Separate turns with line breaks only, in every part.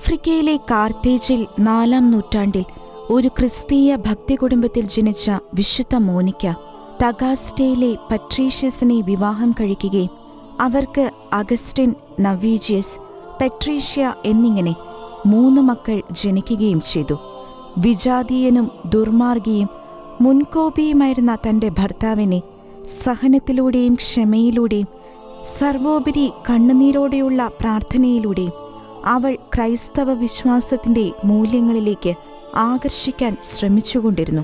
ആഫ്രിക്കയിലെ കാർത്തേജിൽ നാലാം നൂറ്റാണ്ടിൽ ഒരു ക്രിസ്തീയ ഭക്തി കുടുംബത്തിൽ ജനിച്ച വിശുദ്ധ മോനിക്ക തഗാസ്റ്റയിലെ പട്രീഷ്യസിനെ വിവാഹം കഴിക്കുകയും അവർക്ക് അഗസ്റ്റിൻ നവീജിയസ് പെട്രീഷ്യ എന്നിങ്ങനെ മൂന്ന് മക്കൾ ജനിക്കുകയും ചെയ്തു. വിജാതീയനും ദുർമാർഗിയും മുൻകോപിയുമായിരുന്ന തന്റെ ഭർത്താവിനെ സഹനത്തിലൂടെയും ക്ഷമയിലൂടെയും സർവോപരി കണ്ണുനീരോടെയുള്ള പ്രാർത്ഥനയിലൂടെയും അവൾ ക്രൈസ്തവ വിശ്വാസത്തിന്റെ മൂല്യങ്ങളിലേക്ക് ആകർഷിക്കാൻ ശ്രമിച്ചുകൊണ്ടിരുന്നു.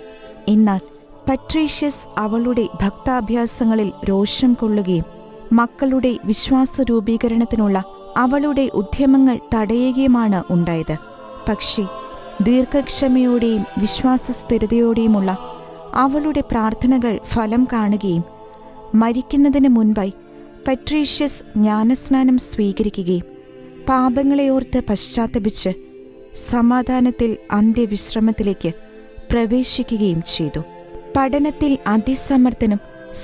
എന്നാൽ പട്രീഷ്യസ് അവളുടെ ഭക്താഭ്യാസങ്ങളിൽ രോഷം കൊള്ളുകയും മക്കളുടെ വിശ്വാസ രൂപീകരണത്തിനുള്ള അവളുടെ ഉദ്യമങ്ങൾ തടയുകയുമാണ് ഉണ്ടായത്. പക്ഷേ ദീർഘക്ഷമയോടെയും വിശ്വാസസ്ഥിരതയോടെയുമുള്ള അവളുടെ പ്രാർത്ഥനകൾ ഫലം കാണുകയും മരിക്കുന്നതിന് മുൻപായി പട്രീഷ്യസ് ജ്ഞാനസ്നാനം സ്വീകരിക്കുകയും പാപങ്ങളെ ഓർത്ത് പശ്ചാത്തപിച്ച് സമാധാനത്തിൽ അന്ത്യവിശ്രമത്തിലേക്ക് പ്രവേശിക്കുകയും ചെയ്തു. പഠനത്തിൽ അതിസമർത്ഥനും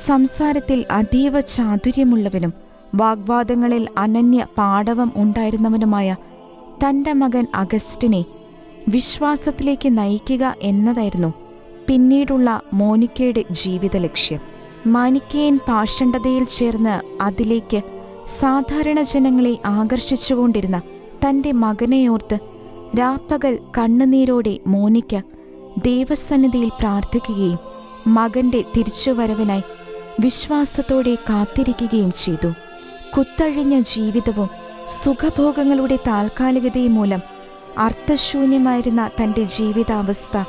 സംസാരത്തിൽ അതീവ ചാതുര്യമുള്ളവനും വാഗ്വാദങ്ങളിൽ അനന്യ പാടവം ഉണ്ടായിരുന്നവനുമായ തന്റെ മകൻ അഗസ്റ്റിനെ വിശ്വാസത്തിലേക്ക് നയിക്കുക എന്നതായിരുന്നു പിന്നീടുള്ള മോനിക്കയുടെ ജീവിത ലക്ഷ്യം മാനിക്കേയൻ പാഷണ്ഡതയിൽ ചേർന്ന് അതിലേക്ക് സാധാരണ ജനങ്ങളെ ആകർഷിച്ചുകൊണ്ടിരുന്ന തന്റെ മകനെയോർത്ത് രാപ്പകൽ കണ്ണുനീരോടെ മോനിക്ക ദൈവസന്നിധിയിൽ പ്രാർത്ഥിക്കുകയും മകന്റെ തിരിച്ചുവരവിനായി വിശ്വാസത്തോടെ കാത്തിരിക്കുകയും ചെയ്തു. കുത്തഴിഞ്ഞ ജീവിതവും സുഖഭോഗങ്ങളുടെ താൽക്കാലികതയും മൂലം അർത്ഥശൂന്യമായിരുന്ന തന്റെ ജീവിതാവസ്ഥ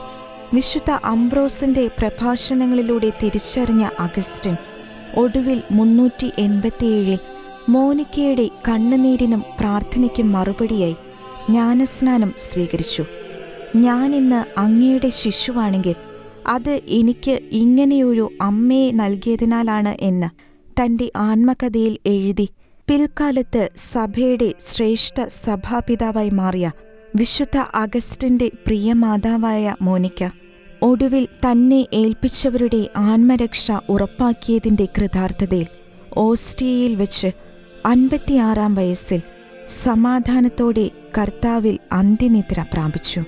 വിശുദ്ധ അംബ്രോസിന്റെ പ്രഭാഷണങ്ങളിലൂടെ തിരിച്ചറിഞ്ഞ അഗസ്റ്റിൻ ഒടുവിൽ മുന്നൂറ്റി എൺപത്തിയേഴിൽ മോനിക്കയുടെ കണ്ണുനീരിനും പ്രാർത്ഥനയ്ക്കും മറുപടിയായി ജ്ഞാനസ്നാനം സ്വീകരിച്ചു. ഞാൻ ഇന്ന് അങ്ങയുടെ ശിശുവാണെങ്കിൽ അത് എനിക്ക് ഇങ്ങനെയൊരു അമ്മയെ നൽകിയതിനാലാണ് എന്ന് തന്റെ ആത്മകഥയിൽ എഴുതി പിൽക്കാലത്ത് സഭയുടെ ശ്രേഷ്ഠ സഭാപിതാവായി മാറിയ വിശുദ്ധ അഗസ്റ്റിന്റെ പ്രിയ മാതാവായ മോനിക്ക ഒടുവിൽ തന്നെ ഏൽപ്പിച്ചവരുടെ ആത്മരക്ഷ ഉറപ്പാക്കിയതിന്റെ കൃതാർത്ഥതയിൽ ഓസ്ട്രിയയിൽ വെച്ച് അൻപത്തിയാറാം വയസ്സിൽ സമാധാനത്തോടെ കർത്താവിൽ അന്ത്യനിദ്ര പ്രാപിച്ചു.